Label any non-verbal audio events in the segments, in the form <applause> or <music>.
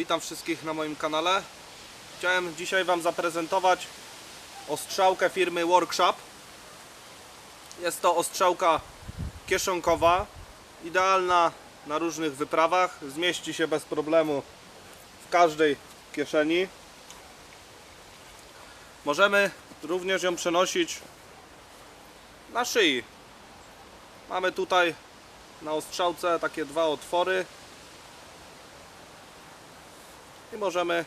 witam wszystkich na moim kanale. Chciałem dzisiaj Wam zaprezentować ostrzałkę firmy Workshop. Jest to ostrzałka kieszonkowa, idealna na różnych wyprawach. Zmieści się bez problemu w każdej kieszeni. Możemy również ją przenosić na szyi. Mamy tutaj na ostrzałce takie dwa otwory i możemy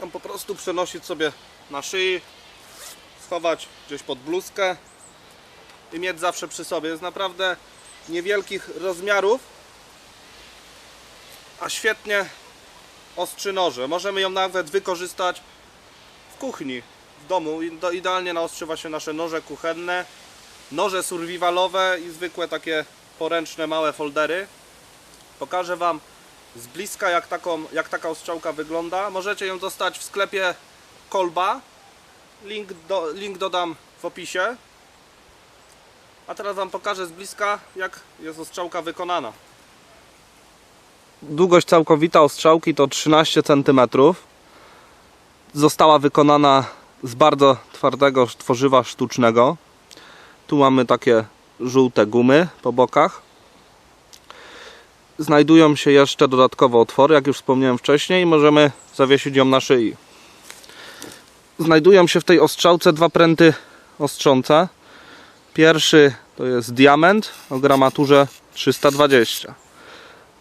ją po prostu przenosić sobie na szyi, schować gdzieś pod bluzkę i mieć zawsze przy sobie. Jest naprawdę niewielkich rozmiarów, a świetnie ostrzy noże. Możemy ją nawet wykorzystać w kuchni, w domu. Idealnie naostrzywa się nasze noże kuchenne, noże survivalowe i zwykłe takie poręczne małe foldery. Pokażę Wam z bliska jak, taką, jak taka ostrzałka wygląda. Możecie ją dostać w sklepie Kolba. Link, do, link dodam w opisie. A teraz Wam pokażę z bliska jak jest ostrzałka wykonana. Długość całkowita ostrzałki to 13 cm. Została wykonana z bardzo twardego tworzywa sztucznego. Tu mamy takie żółte gumy po bokach. Znajdują się jeszcze dodatkowo otwory, jak już wspomniałem wcześniej, możemy zawiesić ją na szyi. Znajdują się w tej ostrzałce dwa pręty ostrzące. Pierwszy to jest diament o gramaturze 320.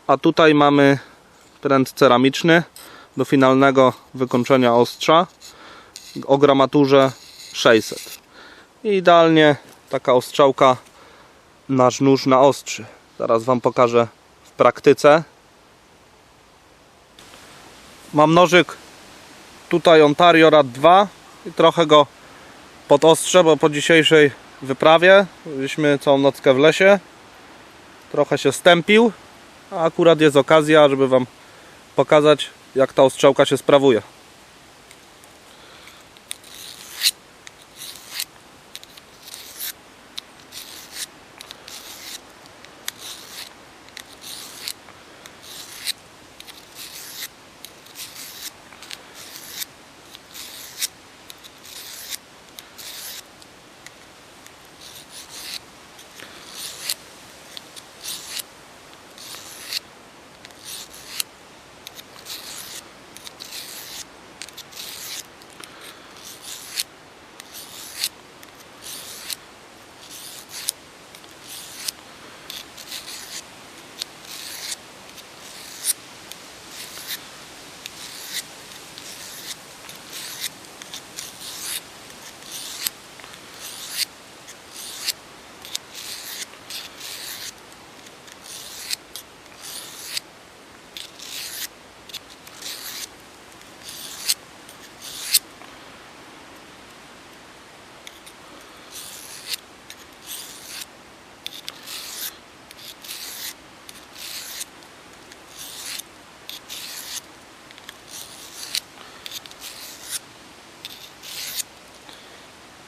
A tutaj mamy pręt ceramiczny do finalnego wykończenia ostrza o gramaturze 600. I idealnie taka ostrzałka nasz nóż naostrzy. Zaraz Wam pokażę w praktyce. Mam nożyk tutaj Ontario Rad 2 i trochę go podostrzę, bo po dzisiejszej wyprawie byliśmy całą nockę w lesie. Trochę się stępił, a akurat jest okazja, żeby Wam pokazać jak ta ostrzałka się sprawuje.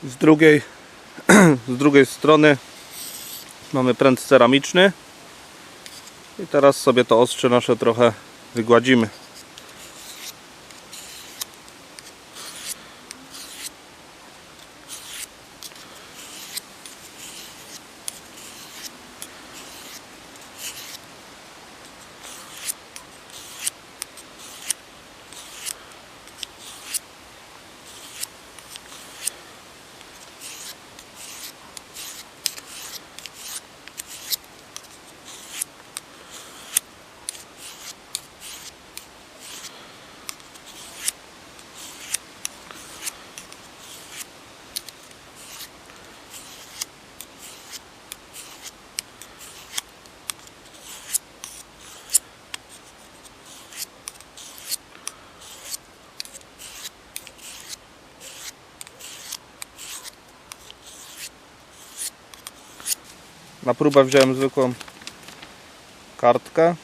Z drugiej, <clears throat> z drugiej strony mamy pręt ceramiczny. I teraz sobie to ostrze nasze trochę wygładzimy. Na próbę wziąłem zwykłą kartkę.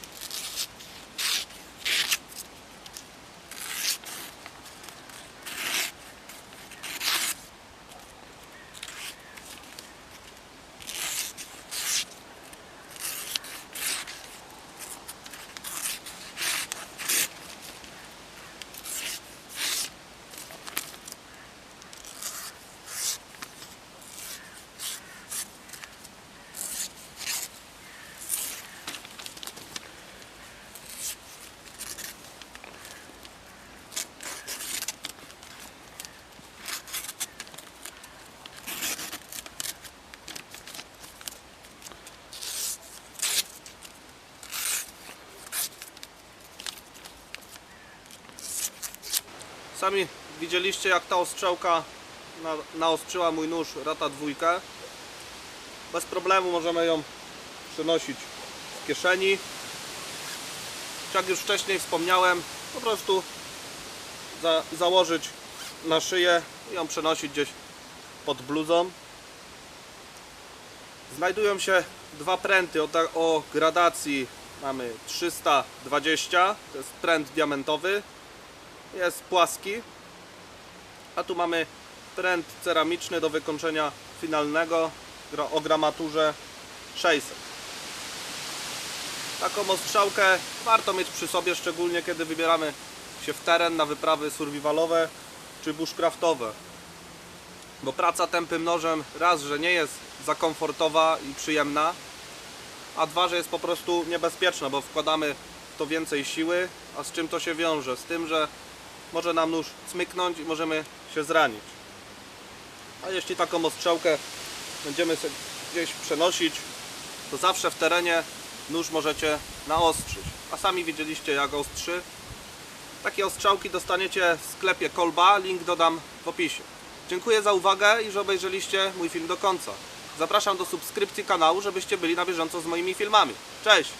Sami widzieliście jak ta ostrzałka na, naostrzyła mój nóż rata dwójkę. Bez problemu możemy ją przenosić w kieszeni. Jak już wcześniej wspomniałem, po prostu za, założyć na szyję i ją przenosić gdzieś pod bluzą. Znajdują się dwa pręty o, o gradacji. Mamy 320, to jest pręt diamentowy, jest płaski, a tu mamy pręt ceramiczny do wykończenia finalnego o gramaturze 600. Taką ostrzałkę warto mieć przy sobie, szczególnie kiedy wybieramy się w teren na wyprawy survivalowe czy bushcraftowe. Bo praca tępym nożem raz, że nie jest za komfortowa i przyjemna, a dwa, że jest po prostu niebezpieczna, bo wkładamy w to więcej siły, a z czym to się wiąże? Z tym, że może nam nóż cmyknąć i możemy się zranić. A jeśli taką ostrzałkę będziemy gdzieś przenosić, to zawsze w terenie nóż możecie naostrzyć. A sami widzieliście jak ostrzy. Takie ostrzałki dostaniecie w sklepie Kolba, link dodam w opisie. Dziękuję za uwagę i że obejrzeliście mój film do końca. Zapraszam do subskrypcji kanału, żebyście byli na bieżąco z moimi filmami. Cześć!